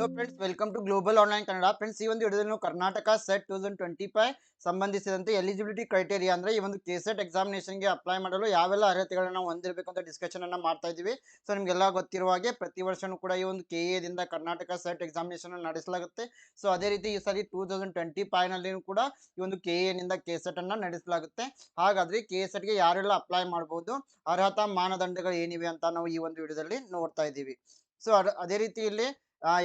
Hello friends welcome to global online Kannada friends ಈ ಒಂದು ವಿಡಿಯೋದಲ್ಲಿ ನಾವು Karnataka SET two thousand twenty five ಸಂಬಂಧಿಸಿದಂತೆ ಎಲಿಜಿಬಿಲಿಟಿ ಕ್ರೈಟೇರಿಯಾ ಅಂದರೆ ಈ ಒಂದು ಕೆ ಸೆಟ್ ಎಕ್ಸಾಮಿನೇಷನ್ಗೆ ಅಪ್ಲೈ ಮಾಡಲು ಯಾವೆಲ್ಲ ಅರ್ಹತೆಗಳನ್ನು ಹೊಂದಿರಬೇಕು ಅಂತ ಡಿಸ್ಕಷನ್ ಅನ್ನು ಮಾಡ್ತಾ ಇದ್ದೀವಿ. ಸೊ ನಿಮಗೆಲ್ಲ ಗೊತ್ತಿರುವ ಹಾಗೆ ಪ್ರತಿ ವರ್ಷವೂ ಕೂಡ ಈ ಒಂದು ಕೆ ಎದಿಂದ ಕರ್ನಾಟಕ ಸೆಟ್ ಎಕ್ಸಾಮಿನೇಷನ್ ನಡೆಸಲಾಗುತ್ತೆ. ಸೊ ಅದೇ ರೀತಿ ಈ ಸಾರಿ ಟೂ ತೌಸಂಡ್ ಟ್ವೆಂಟಿ ಫೈವ್ನಲ್ಲಿ ಕೂಡ ಈ ಒಂದು ಕೆ ಎನಿಂದ ಕೆ ಸೆಟ್ ಅನ್ನು ನಡೆಸಲಾಗುತ್ತೆ. ಹಾಗಾದ್ರೆ ಕೆ ಸೆಟ್ಗೆ ಯಾರೆಲ್ಲ ಅಪ್ಲೈ ಮಾಡಬಹುದು ಅರ್ಹತಾ ಮಾನದಂಡಗಳು ಏನಿವೆ ಅಂತ ನಾವು ಈ ಒಂದು ವಿಡಿಯೋದಲ್ಲಿ ನೋಡ್ತಾ ಇದ್ದೀವಿ. ಸೊ ಅದೇ ರೀತಿ ಇಲ್ಲಿ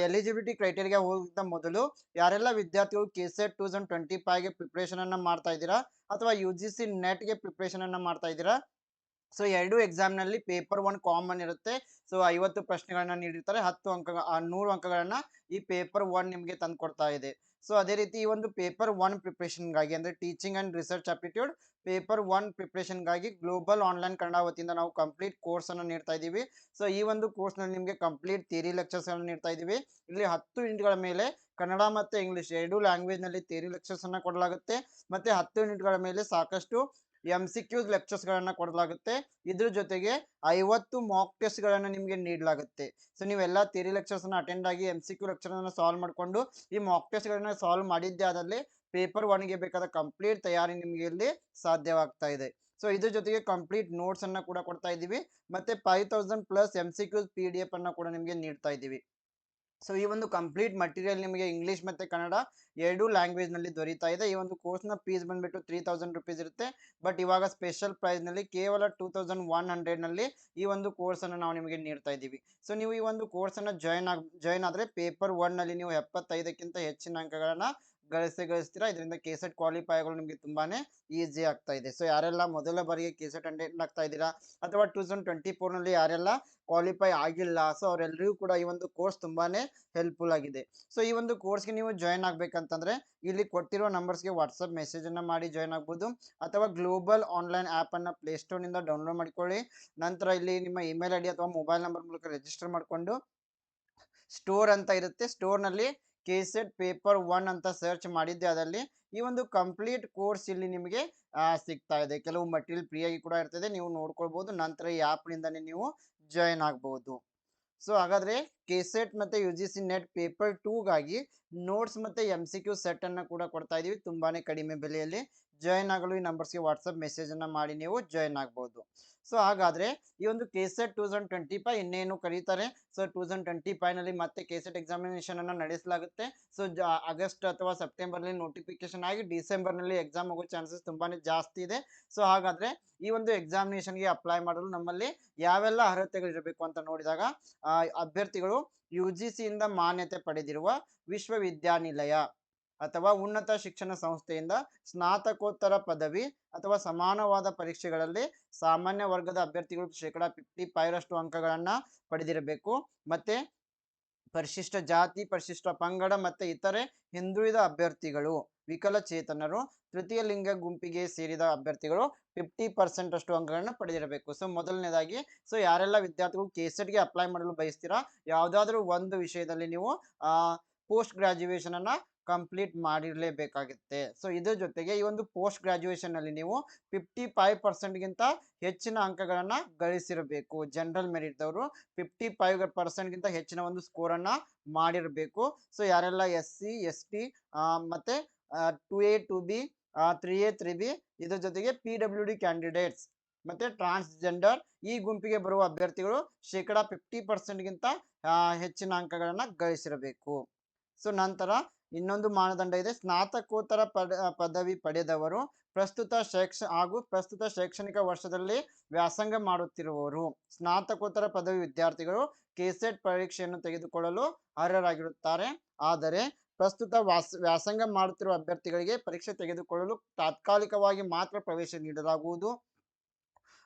ಎಲಿಜಿಬಿಲಿಟಿ ಕ್ರೈಟೇರಿಯಾ ಹೋಗಿದ್ದ ಮೊದಲು ಯಾರೆಲ್ಲ ವಿದ್ಯಾರ್ಥಿಗಳು K SET two thousand twenty ಫೈವ್ಗೆ preparation ಅನ್ನ ಮಾಡ್ತಾ ಇದ್ದೀರಾ ಅಥವಾ ಯು ಜಿ ಸಿ ನೆಟ್ಗೆ ಪ್ರಿಪ್ರೇಷನ್ ಅನ್ನ ಮಾಡ್ತಾ ಇದ್ದೀರಾ? ಸೊ ಎರಡು ಎಕ್ಸಾಮ್ನಲ್ಲಿ ಪೇಪರ್ ಒನ್ ಕಾಮನ್ ಇರುತ್ತೆ. ಸೊ ಐವತ್ತು ಪ್ರಶ್ನೆಗಳನ್ನ ನೀಡಿರ್ತಾರೆ. ಹತ್ತು ಅಂಕ ನೂರು ಅಂಕಗಳನ್ನ ಈ ಪೇಪರ್ ಒನ್ ನಿಮಗೆ ತಂದು ಕೊಡ್ತಾ ಇದೆ. ಸೊ ಅದೇ ರೀತಿ ಈ ಒಂದು ಪೇಪರ್ ಒನ್ ಪ್ರಿಪ್ರೇಷನ್ಗಾಗಿ ಅಂದರೆ teaching and research aptitude paper one ಪ್ರಿಪ್ರೇಷನ್ಗಾಗಿ global online Kannada ವತಿಯಿಂದ ನಾವು ಕಂಪ್ಲೀಟ್ ಕೋರ್ಸನ್ನು ನೀಡ್ತಾ ಇದ್ದೀವಿ. ಸೊ ಈ ಒಂದು ಕೋರ್ಸ್ನಲ್ಲಿ ನಿಮಗೆ ಕಂಪ್ಲೀಟ್ ಥಿಯರಿ ಲೆಕ್ಚರ್ಸ್ ಅನ್ನು ನೀಡ್ತಾ ಇದ್ದೀವಿ. ಇಲ್ಲಿ ಹತ್ತು ಯೂನಿಟ್ಗಳ ಮೇಲೆ ಕನ್ನಡ ಮತ್ತು ಇಂಗ್ಲಿಷ್ ಎರಡು ಲ್ಯಾಂಗ್ವೇಜ್ನಲ್ಲಿ ಥಿಯರಿ ಲೆಕ್ಚರ್ಸ್ ಅನ್ನ ಕೊಡಲಾಗುತ್ತೆ. ಮತ್ತು ಹತ್ತು ಯೂನಿಟ್ಗಳ ಮೇಲೆ ಸಾಕಷ್ಟು ಎಂ ಸಿ ಕ್ಯೂಸ್ ಲೆಕ್ಚರ್ಸ್ ಗಳನ್ನ ಕೊಡಲಾಗುತ್ತೆ. ಇದ್ರ ಜೊತೆಗೆ ಐವತ್ತು ಮಾಕ್ ಟೆಸ್ಟ್ ಗಳನ್ನ ನಿಮಗೆ ನೀಡಲಾಗುತ್ತೆ. ಸೊ ನೀವೆಲ್ಲ ಥಿಯರಿ ಲೆಕ್ಚರ್ಸ್ ಅನ್ನ ಅಟೆಂಡ್ ಆಗಿ ಎಂ ಸಿ ಕ್ಯೂ ಸಾಲ್ವ್ ಮಾಡಿಕೊಂಡು ಈ ಮಾಕ್ ಟೆಸ್ಟ್ ಗಳನ್ನ ಸಾಲ್ವ್ ಮಾಡಿದ್ದೆ ಆದಲ್ಲಿ ಪೇಪರ್ ಒನ್ಗೆ ಬೇಕಾದ ಕಂಪ್ಲೀಟ್ ತಯಾರಿ ನಿಮಗೆ ಇಲ್ಲಿ ಸಾಧ್ಯವಾಗ್ತಾ ಇದೆ. ಸೊ ಇದ್ರ ಜೊತೆಗೆ ಕಂಪ್ಲೀಟ್ ನೋಟ್ಸ್ ಅನ್ನ ಕೂಡ ಕೊಡ್ತಾ ಇದ್ದೀವಿ. ಮತ್ತೆ five thousand plus M C Qs P D F ಅನ್ನ ಕೂಡ ನಿಮಗೆ ನೀಡ್ತಾ ಇದ್ದೀವಿ. ಸೊ ಈ ಒಂದು ಕಂಪ್ಲೀಟ್ ಮಟೀರಿಯಲ್ ನಿಮಗೆ ಇಂಗ್ಲೀಷ್ ಮತ್ತೆ ಕನ್ನಡ ಎರಡು ಲ್ಯಾಂಗ್ವೇಜ್ನಲ್ಲಿ ದೊರೀತಾ ಇದೆ. ಈ ಒಂದು ಕೋರ್ಸ್ನ ಫೀಸ್ ಬಂದ್ಬಿಟ್ಟು ತ್ರೀ ತೌಸಂಡ್ ರುಪೀಸ್ ಇರುತ್ತೆ. ಬಟ್ ಇವಾಗ ಸ್ಪೆಷಲ್ ಪ್ರೈಸ್ನಲ್ಲಿ ಕೇವಲ ಟೂ ತೌಸಂಡ್ ಒನ್ ಹಂಡ್ರೆಡ್ನಲ್ಲಿ ಈ ಒಂದು ಕೋರ್ಸನ್ನು ನಾವು ನಿಮಗೆ ನೀಡ್ತಾ ಇದ್ದೀವಿ. ಸೊ ನೀವು ಈ ಒಂದು ಕೋರ್ಸನ್ನು ಜಾಯ್ನ್ ಆಗ್ ಜಾಯ್ನ್ ಆದ್ರೆ ಪೇಪರ್ ಒನ್ನಲ್ಲಿ ನೀವು ಎಪ್ಪತ್ತೈದಕ್ಕಿಂತ ಹೆಚ್ಚಿನ ಅಂಕಗಳನ್ನ ಗಳಿಸಿ ಗಳಿಸ್ತೀರಾ ಇದರಿಂದ ಕೆಸೆಟ್ ಕ್ವಾಲಿಫೈಗಳು ನಿಮಗೆ ತುಂಬಾನೇ ಈಸಿ ಆಗ್ತಾ ಇದೆ. ಸೊ, ಯಾರೆಲ್ಲ ಮೊದಲ ಬಾರಿಗೆ ಕೆಸೆಟ್ ಅಟೆಂಡ್ ಆಗ್ತಾ ಇದ್ದೀರಾ? ಅಥವಾ ಟೂ ತೌಸಂಡ್ ಟ್ವೆಂಟಿ ಫೋರ್ನಲ್ಲಿ ಯಾರೆಲ್ಲ ಕ್ವಾಲಿಫೈ ಆಗಿಲ್ಲ? ಸೊ, ಅವರೆಲ್ಲರಿಗೂ ಕೂಡ ಈ ಒಂದು ಕೋರ್ಸ್ ತುಂಬಾನೇ ಹೆಲ್ಪ್ಫುಲ್ ಆಗಿದೆ. ಸೊ, ಈ ಒಂದು ಕೋರ್ಸ್ಗೆ ನೀವು ಜಾಯ್ನ್ ಆಗ್ಬೇಕಂತಂದ್ರೆ ಇಲ್ಲಿ ಕೊಟ್ಟಿರೋ ನಂಬರ್ಸ್ಗೆ ವಾಟ್ಸಪ್ ಮೆಸೇಜ್ ಅನ್ನ ಮಾಡಿ ಜಾಯ್ನ್ ಆಗ್ಬೋದು. ಅಥವಾ ಗ್ಲೋಬಲ್ ಆನ್ಲೈನ್ ಆ್ಯಪನ್ನು ಅನ್ನ ಪ್ಲೇಸ್ಟೋರ್ನಿಂದ ಡೌನ್ಲೋಡ್ ಮಾಡ್ಕೊಳ್ಳಿ. ನಂತರ ಇಲ್ಲಿ ನಿಮ್ಮ ಇಮೇಲ್ ಐ ಡಿ ಅಥವಾ ಮೊಬೈಲ್ ನಂಬರ್ ಮೂಲಕ ರಿಜಿಸ್ಟರ್ ಮಾಡಿಕೊಂಡು ಸ್ಟೋರ್ ಅಂತ ಇರುತ್ತೆ. ಸ್ಟೋರ್ ನಲ್ಲಿ ಕೆ ಸೆಟ್ ಪೇಪರ್ ಒನ್ ಅಂತ ಸರ್ಚ್ ಮಾಡಿದ್ದೆ ಅದರಲ್ಲಿ. ಈ ಒಂದು ಕಂಪ್ಲೀಟ್ ಕೋರ್ಸ್ ಇಲ್ಲಿ ನಿಮಗೆ ಸಿಗ್ತಾ ಇದೆ. ಕೆಲವು ಮಟೀರಿಯಲ್ ಫ್ರೀ ಆಗಿ ಕೂಡ ಇರ್ತದೆ. ನೀವು ನೋಡ್ಕೊಳ್ಬಹುದು ನಂತರ ಈ ಆ್ಯಪ್ ನಿಂದಾನೆ ನೀವು ಜಾಯಿನ್ ಆಗ್ಬಹುದು ಸೊ ಹಾಗಾದ್ರೆ ಕೆಸೆಟ್ ಮತ್ತೆ U G C NET paper ಟೂಗಾಗಿ notes ಮತ್ತೆ ಎಂ ಸಿ ಸೆಟ್ ಅನ್ನ ಕೂಡ ಕೊಡ್ತಾ ಇದೀವಿ. ತುಂಬಾನೇ ಕಡಿಮೆ ಬೆಲೆಯಲ್ಲಿ. ಜಾಯಿನ್ ಆಗಲು ಈ ನಂಬರ್ಸ್ಗೆ ವಾಟ್ಸಪ್ ಮೆಸೇಜ್ ಅನ್ನ ಮಾಡಿ, ನೀವು ಜಾಯಿನ್ ಆಗ್ಬೋದು. ಸೊ, ಹಾಗಾದ್ರೆ ಈ ಒಂದು KSET two thousand twenty five ಇನ್ನೇನು ಕರೀತಾರೆ? ಸೊ ಟೂ ತೌಸಂಡ್ ಟ್ವೆಂಟಿ ಫೈವ್ನಲ್ಲಿ ಮತ್ತೆ ಕೆಸೆಟ್ ಎಕ್ಸಾಮಿನೇಷನ್ ಅನ್ನ ನಡೆಸಲಾಗುತ್ತೆ. ಸೊ ಆಗಸ್ಟ್ ಅಥವಾ ಸೆಪ್ಟೆಂಬರ್ನಲ್ಲಿ ನೋಟಿಫಿಕೇಶನ್ ಆಗಿ ಡಿಸೆಂಬರ್ನಲ್ಲಿ ಎಕ್ಸಾಮ್ ಆಗೋ ಚಾನ್ಸಸ್ ತುಂಬಾನೇ ಜಾಸ್ತಿ ಇದೆ. ಸೊ, ಹಾಗಾದ್ರೆ ಈ ಒಂದು ಎಕ್ಸಾಮಿನೇಷನ್ಗೆ ಅಪ್ಲೈ ಮಾಡಲು ನಮ್ಮಲ್ಲಿ ಯಾವೆಲ್ಲ ಅರ್ಹತೆಗಳು ಇರಬೇಕು ಅಂತ ನೋಡಿದಾಗ ಅಭ್ಯರ್ಥಿಗಳು ಯು ಜಿ ಸಿಯಿಂದ ಮಾನ್ಯತೆ ಪಡೆದಿರುವ ವಿಶ್ವವಿದ್ಯಾನಿಲಯ. ಅಥವಾ ಉನ್ನತ ಶಿಕ್ಷಣ ಸಂಸ್ಥೆಯಿಂದ ಸ್ನಾತಕೋತ್ತರ ಪದವಿ ಅಥವಾ ಸಮಾನವಾದ ಪರೀಕ್ಷೆಗಳಲ್ಲಿ ಸಾಮಾನ್ಯ ವರ್ಗದ ಅಭ್ಯರ್ಥಿಗಳು ಶೇಕಡಾ ಫಿಫ್ಟಿ ಫೈವ್ ರಷ್ಟು ಅಂಕಗಳನ್ನ ಪಡೆದಿರಬೇಕು. ಮತ್ತೆ ಪರಿಶಿಷ್ಟ ಜಾತಿ, ಪರಿಶಿಷ್ಟ ಪಂಗಡ ಮತ್ತೆ ಇತರೆ ಹಿಂದುಳಿದ ಅಭ್ಯರ್ಥಿಗಳು, ವಿಕಲಚೇತನರು, ತೃತೀಯ ಲಿಂಗ ಗುಂಪಿಗೆ ಸೇರಿದ ಅಭ್ಯರ್ಥಿಗಳು ಫಿಫ್ಟಿ ಪರ್ಸೆಂಟ್ ಅಷ್ಟು ಅಂಕಗಳನ್ನ ಪಡೆದಿರಬೇಕು. ಸೊ ಮೊದಲನೇದಾಗಿ ಸೊ ಯಾರೆಲ್ಲ ವಿದ್ಯಾರ್ಥಿಗಳು ಕೆ ಗೆ ಅಪ್ಲೈ ಮಾಡಲು ಬಯಸ್ತೀರಾ? ಯಾವುದಾದ್ರೂ ಒಂದು ವಿಷಯದಲ್ಲಿ ನೀವು ಪೋಸ್ಟ್ ಗ್ರಾಜುಯೇಷನ್ ಅನ್ನ ಕಂಪ್ಲೀಟ್ ಮಾಡಿರಲೇಬೇಕಾಗುತ್ತೆ. ಸೊ ಇದ್ರ ಜೊತೆಗೆ ಈ ಒಂದು ಪೋಸ್ಟ್ ಗ್ರಾಜುಯೇಷನ್ ಅಲ್ಲಿ ನೀವು ಫಿಫ್ಟಿ ಫೈವ್ ಪರ್ಸೆಂಟ್ಗಿಂತ ಹೆಚ್ಚಿನ ಅಂಕಗಳನ್ನ ಗಳಿಸಿರಬೇಕು. ಜನರಲ್ ಮೆರಿಟ್ದವರು ಫಿಫ್ಟಿ ಫೈವ್ ಪರ್ಸೆಂಟ್ಗಿಂತ ಹೆಚ್ಚಿನ ಒಂದು ಸ್ಕೋರ್ ಅನ್ನ ಮಾಡಿರಬೇಕು. ಸೊ ಯಾರೆಲ್ಲ ಎಸ್ ಸಿ ಎಸ್ ಟಿ ಮತ್ತೆ two A two B three A three B ಇದ್ರ ಜೊತೆಗೆ ಪಿ ಡಬ್ಲ್ಯೂ ಡಿ ಕ್ಯಾಂಡಿಡೇಟ್ಸ್ ಮತ್ತೆ ಟ್ರಾನ್ಸ್ಜೆಂಡರ್ ಈ ಗುಂಪಿಗೆ ಬರುವ ಅಭ್ಯರ್ಥಿಗಳು ಶೇಕಡಾ ಫಿಫ್ಟಿ ಪರ್ಸೆಂಟ್ಗಿಂತ ಹೆಚ್ಚಿನ ಅಂಕಗಳನ್ನು ಗಳಿಸಿರಬೇಕು. ಸೊ, ನಂತರ ಇನ್ನೊಂದು ಮಾನದಂಡ ಇದೆ. ಸ್ನಾತಕೋತ್ತರ ಪದ, ಪದವಿ ಪಡೆದವರು ಪ್ರಸ್ತುತ ಶೈಕ್ಷ, ಹಾಗೂ ಪ್ರಸ್ತುತ ಶೈಕ್ಷಣಿಕ ವರ್ಷದಲ್ಲಿ ವ್ಯಾಸಂಗ ಮಾಡುತ್ತಿರುವವರು. ಸ್ನಾತಕೋತ್ತರ ಪದವಿ ವಿದ್ಯಾರ್ಥಿಗಳು ಕೆಸೆಟ್ ಪರೀಕ್ಷೆಯನ್ನು ತೆಗೆದುಕೊಳ್ಳಲು ಅರ್ಹರಾಗಿರುತ್ತಾರೆ. ಆದರೆ ಪ್ರಸ್ತುತ ವಾಸ, ವ್ಯಾಸಂಗ ಮಾಡುತ್ತಿರುವ ಅಭ್ಯರ್ಥಿಗಳಿಗೆ ಪರೀಕ್ಷೆ ತೆಗೆದುಕೊಳ್ಳಲು ತಾತ್ಕಾಲಿಕವಾಗಿ ಮಾತ್ರ ಪ್ರವೇಶ ನೀಡಲಾಗುವುದು.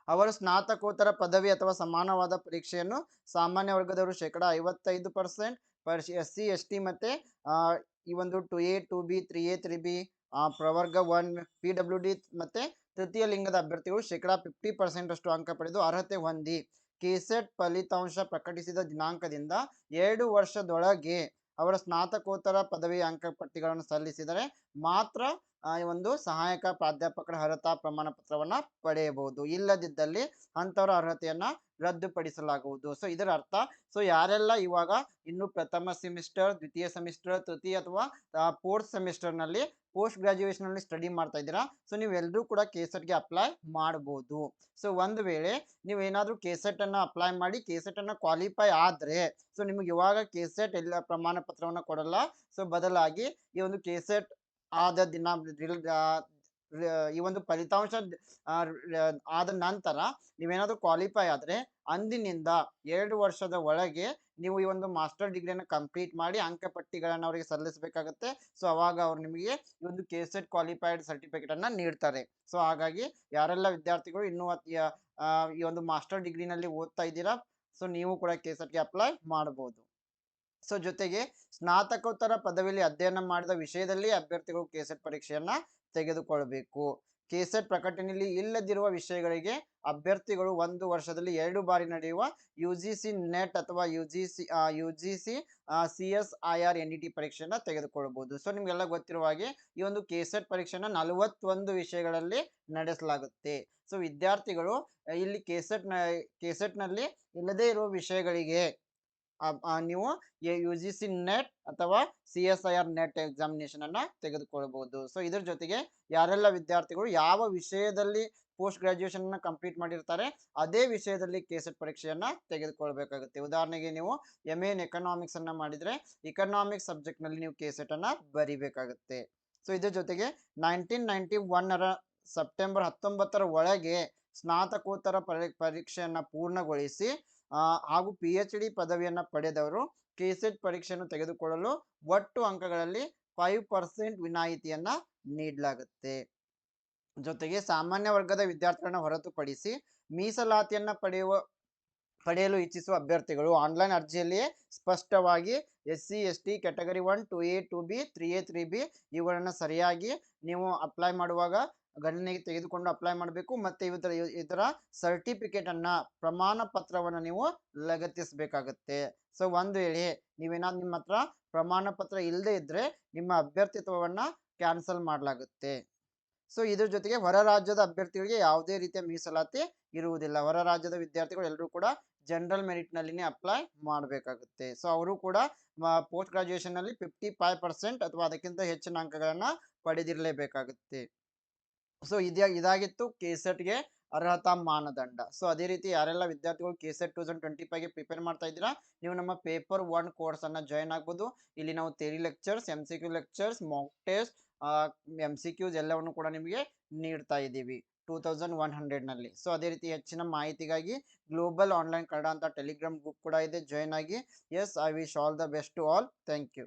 ಅವರು ಸ್ನಾತಕೋತ್ತರ ಪದವಿ ಅಥವಾ ಸಮಾನವಾದ ಪರೀಕ್ಷೆಯನ್ನು ಸಾಮಾನ್ಯ ವರ್ಗದವರು ಶೇಕಡ ಐವತ್ತೈದು percent S C, S T ಮತ್ತೆ ಈ ಒಂದು two A, two B, three A, three B ಪ್ರವರ್ಗ ಒನ್, ಪಿ ಡಬ್ಲ್ಯೂ ಡಿ ಮತ್ತೆ ತೃತೀಯ ಲಿಂಗದ ಅಭ್ಯರ್ಥಿಗಳು ಶೇಕಡಾ ಫಿಫ್ಟಿ ಪರ್ಸೆಂಟ್ ಅಷ್ಟು ಅಂಕ ಪಡೆದು ಅರ್ಹತೆ ಹೊಂದಿ. ಕೆಸೆಟ್ ಫಲಿತಾಂಶ ಪ್ರಕಟಿಸಿದ ದಿನಾಂಕದಿಂದ ಎರಡು ವರ್ಷದೊಳಗೆ ಅವರ ಸ್ನಾತಕೋತ್ತರ ಪದವಿ ಅಂಕಪಟ್ಟಿಗಳನ್ನು ಸಲ್ಲಿಸಿದರೆ ಮಾತ್ರ ಈ ಒಂದು ಸಹಾಯಕ ಪ್ರಾಧ್ಯಾಪಕರ ಅರ್ಹತಾ ಪ್ರಮಾಣ ಪತ್ರವನ್ನ ಪಡೆಯಬಹುದು. ಇಲ್ಲದಿದ್ದಲ್ಲಿ ಅಂತವರ ಅರ್ಹತೆಯನ್ನ ರದ್ದುಪಡಿಸಲಾಗುವುದು. ಸೊ, ಇದರ ಅರ್ಥ, ಸೊ, ಯಾರೆಲ್ಲ ಇವಾಗ ಇನ್ನು ಪ್ರಥಮ ಸೆಮಿಸ್ಟರ್, ದ್ವಿತೀಯ ಸೆಮಿಸ್ಟರ್, ತೃತೀಯ ಅಥವಾ ಫೋರ್ತ್ ಸೆಮಿಸ್ಟರ್ನಲ್ಲಿ ಪೋಸ್ಟ್ ಗ್ರಾಜುಯೇಷನ್ ಅಲ್ಲಿ ಸ್ಟಡಿ ಮಾಡ್ತಾ ಇದ್ದೀರಾ? ಸೊ ನೀವೆಲ್ಲರೂ ಕೂಡ ಗೆ ಅಪ್ಲೈ ಮಾಡಬಹುದು ಸೊ, ಒಂದು ವೇಳೆ ನೀವು ಕೇಸೆಟನ್ನು ಕೆಸೆಟ್ ಅನ್ನ ಅಪ್ಲೈ ಮಾಡಿ ಕೆಸೆಟ್ ಅನ್ನ ಕ್ವಾಲಿಫೈ ಆದ್ರೆ, ಸೊ, ನಿಮಗೆ ಇವಾಗ ಕೆಸೆಟ್ ಎಲ್ಲ ಪ್ರಮಾಣ ಪತ್ರವನ್ನ ಕೊಡಲ್ಲ. ಸೊ, ಬದಲಾಗಿ ಈ ಒಂದು ಕೆಸೆಟ್ ಆದ ದಿನ ಈ ಒಂದು ಫಲಿತಾಂಶ ಆದ ನಂತರ ನೀವೇನಾದ್ರೂ ಕ್ವಾಲಿಫೈ ಆದ್ರೆ ಅಂದಿನಿಂದ ಎರಡು ವರ್ಷದ ಒಳಗೆ ನೀವು ಈ ಒಂದು ಮಾಸ್ಟರ್ ಡಿಗ್ರಿಯನ್ನು ಕಂಪ್ಲೀಟ್ ಮಾಡಿ ಅಂಕಪಟ್ಟಿಗಳನ್ನು ಅವರಿಗೆ ಸಲ್ಲಿಸಬೇಕಾಗುತ್ತೆ. ಸೊ ಅವಾಗ ಅವ್ರು ನಿಮಗೆ ಈ ಒಂದು ಕೆ ಸೆಟ್ ಕ್ವಾಲಿಫೈಡ್ ಸರ್ಟಿಫಿಕೇಟ್ ಅನ್ನ ನೀಡ್ತಾರೆ. ಸೊ ಹಾಗಾಗಿ ಯಾರೆಲ್ಲ ವಿದ್ಯಾರ್ಥಿಗಳು ಇನ್ನೂ ಈ ಒಂದು ಮಾಸ್ಟರ್ ಡಿಗ್ರಿನಲ್ಲಿ ಓದ್ತಾ ಇದ್ದೀರಾ, ಸೊ, ನೀವು ಕೂಡ ಕೆ ಸೆಟ್ಗೆ ಅಪ್ಲೈ ಮಾಡಬಹುದು ಸೊ ಜೊತೆಗೆ ಸ್ನಾತಕೋತ್ತರ ಪದವಿಯಲ್ಲಿ ಅಧ್ಯಯನ ಮಾಡಿದ ವಿಷಯದಲ್ಲಿ ಅಭ್ಯರ್ಥಿಗಳು ಕೆಸೆಟ್ ಪರೀಕ್ಷೆಯನ್ನ ತೆಗೆದುಕೊಳ್ಬೇಕು. ಕೆಸೆಟ್ ಪ್ರಕಟಣೆಯಲ್ಲಿ ಇಲ್ಲದಿರುವ ವಿಷಯಗಳಿಗೆ ಅಭ್ಯರ್ಥಿಗಳು ಒಂದು ವರ್ಷದಲ್ಲಿ ಎರಡು ಬಾರಿ ನಡೆಯುವ ಯು ನೆಟ್ ಅಥವಾ U G C U G C C S I R N E T ಪರೀಕ್ಷೆಯನ್ನ ತೆಗೆದುಕೊಳ್ಳಬಹುದು ಸೊ ನಿಮ್ಗೆಲ್ಲ ಗೊತ್ತಿರುವ ಹಾಗೆ ಈ ಒಂದು ಕೆಸೆಟ್ ಪರೀಕ್ಷೆಯನ್ನ ನಲವತ್ತೊಂದು ವಿಷಯಗಳಲ್ಲಿ ನಡೆಸಲಾಗುತ್ತೆ. ಸೊ ವಿದ್ಯಾರ್ಥಿಗಳು ಇಲ್ಲಿ ಕೆಸೆಟ್ನಲ್ಲಿ ಇಲ್ಲದೇ ಇರುವ ವಿಷಯಗಳಿಗೆ ನೀವು ಯು, ಜಿ, ಸಿ ನೆಟ್ ಅಥವಾ C S I R NET examination ಅನ್ನ ತೆಗೆದುಕೊಳ್ಬಹುದು. ಸೊ ಇದ್ರ ಜೊತೆಗೆ ಯಾರೆಲ್ಲ ವಿದ್ಯಾರ್ಥಿಗಳು ಯಾವ ವಿಷಯದಲ್ಲಿ ಪೋಸ್ಟ್ ಗ್ರಾಜುಯೇಷನ್ ಅನ್ನ ಕಂಪ್ಲೀಟ್ ಮಾಡಿರ್ತಾರೆ, ಅದೇ ವಿಷಯದಲ್ಲಿ ಕೆಸೆಟ್ ಪರೀಕ್ಷೆಯನ್ನ ತೆಗೆದುಕೊಳ್ಬೇಕಾಗುತ್ತೆ. ಉದಾಹರಣೆಗೆ ನೀವು ಎಂ ಎನ್ ಎಕನಾಮಿಕ್ಸ್ ಅನ್ನ ಮಾಡಿದ್ರೆ ಇಕನಾಮಿಕ್ಸ್ ಸಬ್ಜೆಕ್ಟ್ನಲ್ಲಿ ನೀವು ಕೆಸೆಟ್ ಅನ್ನ ಬರಿಬೇಕಾಗುತ್ತೆ. ಸೊ ಇದ್ರ ಜೊತೆಗೆ ನೈನ್ಟೀನ್ ನೈನ್ಟಿ ಒನ್ನರ ಸೆಪ್ಟೆಂಬರ್ ಹತ್ತೊಂಬತ್ತರ ಒಳಗೆ ಸ್ನಾತಕೋತ್ತರ ಪರಿ, ಪರೀಕ್ಷೆಯನ್ನ ಪೂರ್ಣಗೊಳಿಸಿ ಹಾಗೂ ಪಿ ಎಚ್ ಡಿ ಪದವಿಯನ್ನ ಪಡೆದವರು ಕೆಸೆಟ್ ಪರೀಕ್ಷೆಯನ್ನು ತೆಗೆದುಕೊಳ್ಳಲು ಒಟ್ಟು ಅಂಕಗಳಲ್ಲಿ ಫೈವ್ ಪರ್ಸೆಂಟ್ ವಿನಾಯಿತಿಯನ್ನ ನೀಡಲಾಗುತ್ತೆ. ಜೊತೆಗೆ ಸಾಮಾನ್ಯ ವರ್ಗದ ವಿದ್ಯಾರ್ಥಿಗಳನ್ನ ಹೊರತುಪಡಿಸಿ ಮೀಸಲಾತಿಯನ್ನ ಪಡೆಯುವ, ಪಡೆಯಲು ಇಚ್ಛಿಸುವ ಅಭ್ಯರ್ಥಿಗಳು ಆನ್ಲೈನ್ ಅರ್ಜಿಯಲ್ಲಿಯೇ ಸ್ಪಷ್ಟವಾಗಿ S C S T category one two A two B three A three B ಇವುಗಳನ್ನು ಸರಿಯಾಗಿ ನೀವು ಅಪ್ಲೈ ಮಾಡುವಾಗ ಗಣನೆಗೆ ತೆಗೆದುಕೊಂಡು ಅಪ್ಲೈ ಮಾಡಬೇಕು ಮತ್ತೆ ಇದರ ಇದರ ಸರ್ಟಿಫಿಕೇಟ್ ಅನ್ನ ಪ್ರಮಾಣ ಪತ್ರವನ್ನ ನೀವು ಲಗತ್ತಿಸಬೇಕಾಗುತ್ತೆ. ಸೊ ಒಂದು ವೇಳೆ ನೀವೇನಾದ್ರು ನಿಮ್ಮ ಹತ್ರ ಪ್ರಮಾಣ ಪತ್ರ ಇಲ್ಲದೆ ಇದ್ರೆ ನಿಮ್ಮ ಅಭ್ಯರ್ಥಿತ್ವವನ್ನ ಕ್ಯಾನ್ಸಲ್ ಮಾಡಲಾಗುತ್ತೆ. ಸೊ ಇದ್ರ ಜೊತೆಗೆ ಹೊರ ರಾಜ್ಯದ ಅಭ್ಯರ್ಥಿಗಳಿಗೆ ಯಾವುದೇ ರೀತಿಯ ಮೀಸಲಾತಿ ಇರುವುದಿಲ್ಲ. ಹೊರ ರಾಜ್ಯದ ವಿದ್ಯಾರ್ಥಿಗಳು ಎಲ್ಲರೂ ಕೂಡ ಜನರಲ್ ಮೆರಿಟ್ ನಲ್ಲಿನೇ ಅಪ್ಲೈ ಮಾಡಬೇಕಾಗುತ್ತೆ. ಸೊ ಅವರು ಕೂಡ ಪೋಸ್ಟ್ ಗ್ರಾಜುಯೇಷನ್ನಲ್ಲಿ ಫಿಫ್ಟಿ ಫೈವ್ ಪರ್ಸೆಂಟ್ ಅಥವಾ ಅದಕ್ಕಿಂತ ಹೆಚ್ಚಿನ ಅಂಕಗಳನ್ನ ಪಡೆದಿರಲೇಬೇಕಾಗುತ್ತೆ. ಸೊ, ಇದ್ಯಾ, ಇದಾಗಿತ್ತು ಕೆಸೆಟ್ಗೆ ಅರ್ಹತಾ ಮಾನದಂಡ. ಸೊ, ಅದೇ ರೀತಿ ಯಾರೆಲ್ಲ ವಿದ್ಯಾರ್ಥಿಗಳು ಕೆಸೆಟ್ ಟೂ ತೌಸಂಡ್ ಟ್ವೆಂಟಿ ಫೈವ್ಗೆ ಪ್ರಿಪೇರ್ ಮಾಡ್ತಾ ಇದ್ದೀರಾ, ನೀವು ನಮ್ಮ ಪೇಪರ್ ಒನ್ ಕೋರ್ಸ್ ಅನ್ನ ಜಾಯ್ನ್ ಆಗ್ಬೋದು. ಇಲ್ಲಿ ನಾವು theory lectures M C Q lectures mock test M C Qs ಎಲ್ಲವನ್ನು ಕೂಡ ನಿಮಗೆ ನೀಡ್ತಾ ಇದ್ದೀವಿ ಟೂ ತೌಸಂಡ್ ಒನ್ ಹಂಡ್ರೆಡ್ನಲ್ಲಿ ಸೊ, ಅದೇ ರೀತಿ ಹೆಚ್ಚಿನ ಮಾಹಿತಿಗಾಗಿ ಗ್ಲೋಬಲ್ ಆನ್ಲೈನ್ ಕನ್ನಡ ಅಂತ ಟೆಲಿಗ್ರಾಮ್ ಗ್ರೂಪ್ ಕೂಡ ಇದೆ ಜಾಯ್ನ್ ಆಗಿ. Yes I wish all the best to all thank you